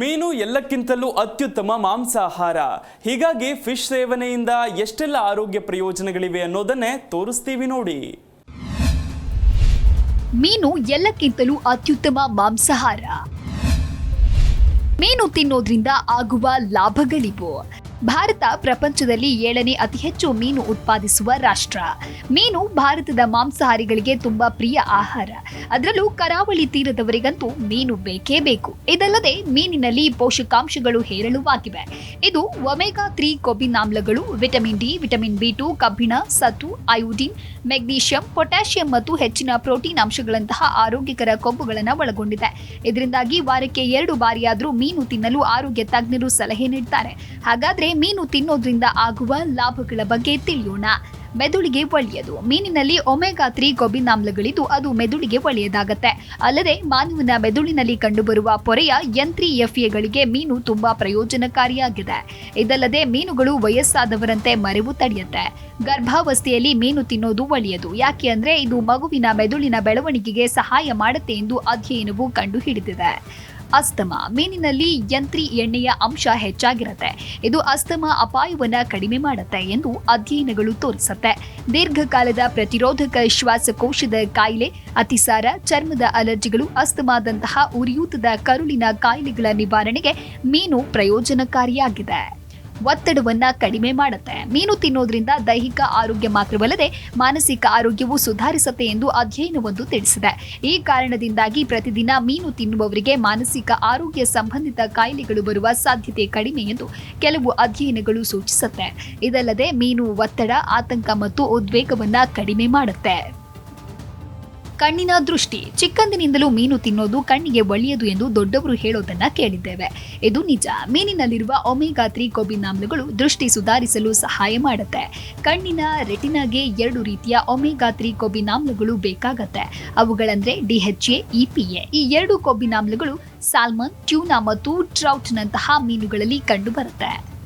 ಮೀನು ಎಲ್ಲಕ್ಕಿಂತಲೂ ಅತ್ಯುತ್ತಮ ಮಾಂಸಾಹಾರ. ಹೀಗಾಗಿ ಫಿಶ್ ಸೇವನೆಯಿಂದ ಎಷ್ಟೆಲ್ಲ ಆರೋಗ್ಯ ಪ್ರಯೋಜನಗಳಿವೆ ಅನ್ನೋದನ್ನೇ ತೋರಿಸ್ತೀವಿ ನೋಡಿ. ಮೀನು ಎಲ್ಲಕ್ಕಿಂತಲೂ ಅತ್ಯುತ್ತಮ ಮಾಂಸಾಹಾರ. ಮೀನು ತಿನ್ನೋದ್ರಿಂದ ಆಗುವ ಲಾಭಗಳಿವು. ಭಾರತ ಪ್ರಪಂಚದಲ್ಲಿ ಏಳನೇ ಅತಿ ಹೆಚ್ಚು ಮೀನು ಉತ್ಪಾದಿಸುವ ರಾಷ್ಟ್ರ. ಮೀನು ಭಾರತದ ಮಾಂಸಾಹಾರಿಗಳಿಗೆ ತುಂಬಾ ಪ್ರಿಯ ಆಹಾರ. ಅದರಲ್ಲೂ ಕರಾವಳಿ ತೀರದವರಿಗಂತೂ ಮೀನು ಬೇಕೇ ಬೇಕು. ಇದಲ್ಲದೆ ಮೀನಿನಲ್ಲಿ ಪೋಷಕಾಂಶಗಳು ಹೇರಳವಾಗಿವೆ. ಇದು omega three ಕೊಬ್ಬಿನಾಮ್ಲಗಳು, vitamin D, vitamin B two, ಕಬ್ಬಿಣ ಸತು ಅಯೋಡಿನ್, ಮೆಗ್ನೀಷಿಯಂ, ಪೊಟ್ಯಾಷಿಯಂ ಮತ್ತು ಹೆಚ್ಚಿನ ಪ್ರೋಟೀನ್ ಅಂಶಗಳಂತಹ ಆರೋಗ್ಯಕರ ಕೊಬ್ಬುಗಳನ್ನು ಒಳಗೊಂಡಿದೆ. ಇದರಿಂದಾಗಿ ವಾರಕ್ಕೆ ಎರಡು ಬಾರಿಯಾದರೂ ಮೀನು ತಿನ್ನಲು ಆರೋಗ್ಯ ತಜ್ಞರು ಸಲಹೆ ನೀಡ್ತಾರೆ. ಹಾಗಾದ್ರೆ ಮೀನು ತಿನ್ನೋದ್ರಿಂದ ಆಗುವ ಲಾಭಗಳ ಬಗ್ಗೆ ತಿಳಿಯೋಣ. ಮೆದುಳಿಗೆ ಒಳ್ಳೆಯದು. ಮೀನಿನಲ್ಲಿ ಒಮೆಗಾ ತ್ರೀ ಕೊಬ್ಬಿನಾಮ್ಲಗಳಿದ್ದು ಅದು ಮೆದುಳಿಗೆ ಒಳ್ಳೆಯದಾಗತ್ತೆ. ಅಲ್ಲದೆ ಮಾನವನ ಮೆದುಳಿನಲ್ಲಿ ಕಂಡುಬರುವ ಪೊರೆಯ ಯಂತ್ರಿ ಎಫ್ಎಗಳಿಗೆ ಮೀನು ತುಂಬಾ ಪ್ರಯೋಜನಕಾರಿಯಾಗಿದೆ. ಇದಲ್ಲದೆ ಮೀನುಗಳು ವಯಸ್ಸಾದವರಂತೆ ಮರೆವು ತಡೆಯುತ್ತೆ. ಗರ್ಭಾವಸ್ಥೆಯಲ್ಲಿ ಮೀನು ತಿನ್ನೋದು ಒಳ್ಳೆಯದು. ಯಾಕೆ ಅಂದ್ರೆ ಇದು ಮಗುವಿನ ಮೆದುಳಿನ ಬೆಳವಣಿಗೆಗೆ ಸಹಾಯ ಮಾಡುತ್ತೆ ಎಂದು ಅಧ್ಯಯನವು ಕಂಡುಹಿಡಿದಿದೆ. ಅಸ್ತಮ. ಮೀನಿನಲ್ಲಿ ಯಂತ್ರಿ ಎಣ್ಣೆಯ ಅಂಶ ಹೆಚ್ಚಾಗಿರುತ್ತೆ. ಇದು ಅಸ್ತಮಾ ಅಪಾಯವನ್ನ ಕಡಿಮೆ ಮಾಡುತ್ತೆ ಎಂದು ಅಧ್ಯಯನಗಳು ತೋರಿಸುತ್ತೆ. ದೀರ್ಘಕಾಲದ ಪ್ರತಿರೋಧಕ ಶ್ವಾಸಕೋಶದ ಕಾಯಿಲೆ, ಅತಿಸಾರ, ಚರ್ಮದ ಅಲರ್ಜಿಗಳು, ಅಸ್ತಮಾದಂತಹ ಉರಿಯೂತದ ಕರುಳಿನ ಕಾಯಿಲೆಗಳ ನಿವಾರಣೆಗೆ ಮೀನು ಪ್ರಯೋಜನಕಾರಿಯಾಗಿದೆ. ಒತ್ತಡವನ್ನ ಕಡಿಮೆ ಮಾಡುತ್ತೆ. ಮೀನು ತಿನ್ನೋದ್ರಿಂದ ದೈಹಿಕ ಆರೋಗ್ಯ ಮಾತ್ರವಲ್ಲದೆ ಮಾನಸಿಕ ಆರೋಗ್ಯವು ಸುಧಾರಿಸುತ್ತೆ ಎಂದು ಅಧ್ಯಯನವೊಂದು ತಿಳಿಸಿದೆ. ಈ ಕಾರಣದಿಂದಾಗಿ ಪ್ರತಿದಿನ ಮೀನು ತಿನ್ನುವವರಿಗೆ ಮಾನಸಿಕ ಆರೋಗ್ಯ ಸಂಬಂಧಿತ ಕಾಯಿಲೆಗಳು ಬರುವ ಸಾಧ್ಯತೆ ಕಡಿಮೆ ಎಂದು ಕೆಲವು ಅಧ್ಯಯನಗಳು ಸೂಚಿಸುತ್ತೆ. ಇದಲ್ಲದೆ ಮೀನು ಒತ್ತಡ, ಆತಂಕ ಮತ್ತು ಉದ್ವೇಗವನ್ನ ಕಡಿಮೆ ಮಾಡುತ್ತೆ. ಕಣ್ಣಿನ ದೃಷ್ಟಿ. ಚಿಕ್ಕಂದಿನಿಂದಲೂ ಮೀನು ತಿನ್ನೋದು ಕಣ್ಣಿಗೆ ಒಳ್ಳೆಯದು ಎಂದು ದೊಡ್ಡವರು ಹೇಳೋದನ್ನ ಕೇಳಿದ್ದೇವೆ. ಇದು ನಿಜ. ಮೀನಿನಲ್ಲಿರುವ ಒಮೆಗಾ ತ್ರೀ ಕೊಬ್ಬಿನಾಮ್ಲಗಳು ದೃಷ್ಟಿ ಸುಧಾರಿಸಲು ಸಹಾಯ ಮಾಡುತ್ತೆ. ಕಣ್ಣಿನ ರೆಟಿನಾಗೆ ಎರಡು ರೀತಿಯ ಒಮೆಗಾ ತ್ರೀ ಕೊಬ್ಬಿನಾಮ್ಲಗಳು ಬೇಕಾಗತ್ತೆ. ಅವುಗಳಂದ್ರೆ ಡಿಎಚ್ಎ ಇಪಿಎ ಈ ಎರಡು ಕೊಬ್ಬಿನಾಮ್ಲಗಳು ಸಾಲ್ಮನ್, ಟ್ಯೂನಾ ಮತ್ತು ಟ್ರೌಟ್ನಂತಹ ಮೀನುಗಳಲ್ಲಿ ಕಂಡುಬರುತ್ತೆ.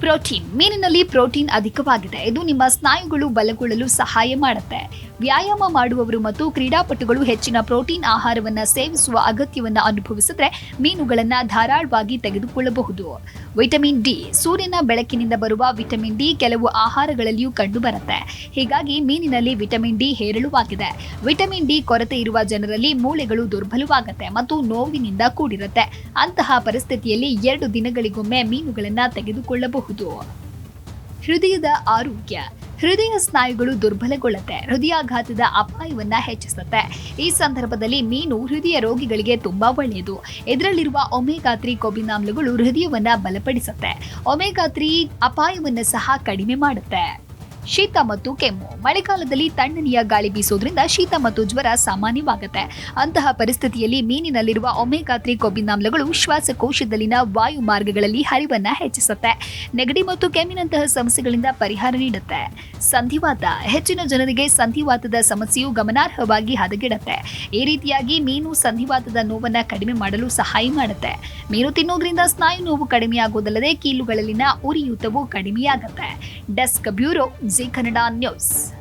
ಪ್ರೋಟೀನ್. ಮೀನಿನಲ್ಲಿ ಪ್ರೋಟೀನ್ ಅಧಿಕವಾಗಿದೆ. ಇದು ನಿಮ್ಮ ಸ್ನಾಯುಗಳು ಬಲಗೊಳ್ಳಲು ಸಹಾಯ ಮಾಡುತ್ತೆ. ವ್ಯಾಯಾಮ ಮಾಡುವವರು ಮತ್ತು ಕ್ರೀಡಾಪಟುಗಳು ಹೆಚ್ಚಿನ ಪ್ರೋಟೀನ್ ಆಹಾರವನ್ನು ಸೇವಿಸುವ ಅಗತ್ಯವನ್ನು ಅನುಭವಿಸಿದ್ರೆ ಮೀನುಗಳನ್ನ ಧಾರಾಳವಾಗಿ ತೆಗೆದುಕೊಳ್ಳಬಹುದು. ವಿಟಮಿನ್ ಡಿ, ಸೂರ್ಯನ ಬೆಳಕಿನಿಂದ ಬರುವ ವಿಟಮಿನ್ ಡಿ ಕೆಲವು ಆಹಾರಗಳಲ್ಲಿಯೂ ಕಂಡುಬರುತ್ತೆ. ಹೀಗಾಗಿ ಮೀನಿನಲ್ಲಿ ವಿಟಮಿನ್ ಡಿ ಹೇರಳವಾಗಿದೆ. ವಿಟಮಿನ್ ಡಿ ಕೊರತೆ ಇರುವ ಜನರಲ್ಲಿ ಮೂಳೆಗಳು ದುರ್ಬಲವಾಗುತ್ತೆ ಮತ್ತು ನೋವಿನಿಂದ ಕೂಡಿರುತ್ತೆ. ಅಂತಹ ಪರಿಸ್ಥಿತಿಯಲ್ಲಿ ಎರಡು ದಿನಗಳಿಗೊಮ್ಮೆ ಮೀನುಗಳನ್ನ ತೆಗೆದುಕೊಳ್ಳಬಹುದು. ಹೃದಯದ ಆರೋಗ್ಯ. ಹೃದಯ ಸ್ನಾಯುಗಳು ದುರ್ಬಲಗೊಳ್ಳುತ್ತೆ ಹೃದಯಾಘಾತದ ಅಪಾಯವನ್ನ ಹೆಚ್ಚಿಸುತ್ತೆ. ಈ ಸಂದರ್ಭದಲ್ಲಿ ಮೀನು ಹೃದಯ ರೋಗಿಗಳಿಗೆ ತುಂಬಾ ಒಳ್ಳೆಯದು. ಇದರಲ್ಲಿರುವ ಒಮೆಗಾ ತ್ರೀ ಕೊಬ್ಬಿನಾಮ್ಲಗಳು ಹೃದಯವನ್ನ ಬಲಪಡಿಸುತ್ತೆ. ಒಮೆಗಾ ತ್ರೀ ಅಪಾಯವನ್ನ ಸಹ ಕಡಿಮೆ ಮಾಡುತ್ತೆ. ಶೀತ ಮತ್ತು ಕೆಮ್ಮು. ಮಳೆಗಾಲದಲ್ಲಿ ತಣ್ಣನೆಯ ಗಾಳಿ ಬೀಸೋದ್ರಿಂದ ಶೀತ ಮತ್ತು ಜ್ವರ ಸಾಮಾನ್ಯವಾಗುತ್ತೆ. ಅಂತಹ ಪರಿಸ್ಥಿತಿಯಲ್ಲಿ ಮೀನಿನಲ್ಲಿರುವ ಒಮೆಗಾ ತ್ರೀ ಕೊಬ್ಬಿನಾಮ್ಲಗಳು ಶ್ವಾಸಕೋಶದಲ್ಲಿನ ವಾಯು ಮಾರ್ಗಗಳಲ್ಲಿ ಹರಿವನ್ನ ಹೆಚ್ಚಿಸುತ್ತೆ. ನೆಗಡಿ ಮತ್ತು ಕೆಮ್ಮಿನಂತಹ ಸಮಸ್ಯೆಗಳಿಂದ ಪರಿಹಾರ ನೀಡುತ್ತೆ. ಸಂಧಿವಾತ. ಹೆಚ್ಚಿನ ಜನರಿಗೆ ಸಂಧಿವಾತದ ಸಮಸ್ಯೆಯು ಗಮನಾರ್ಹವಾಗಿ ಹದಗೆಡುತ್ತೆ. ಈ ರೀತಿಯಾಗಿ ಮೀನು ಸಂಧಿವಾತದ ನೋವನ್ನ ಕಡಿಮೆ ಮಾಡಲು ಸಹಾಯ ಮಾಡುತ್ತೆ. ಮೀನು ತಿನ್ನೋದ್ರಿಂದ ಸ್ನಾಯು ನೋವು ಕಡಿಮೆಯಾಗುವುದಲ್ಲದೆ ಕೀಲುಗಳಲ್ಲಿನ ಉರಿಯೂತವು ಕಡಿಮೆಯಾಗುತ್ತೆ. Desk bureau Zee Kannada news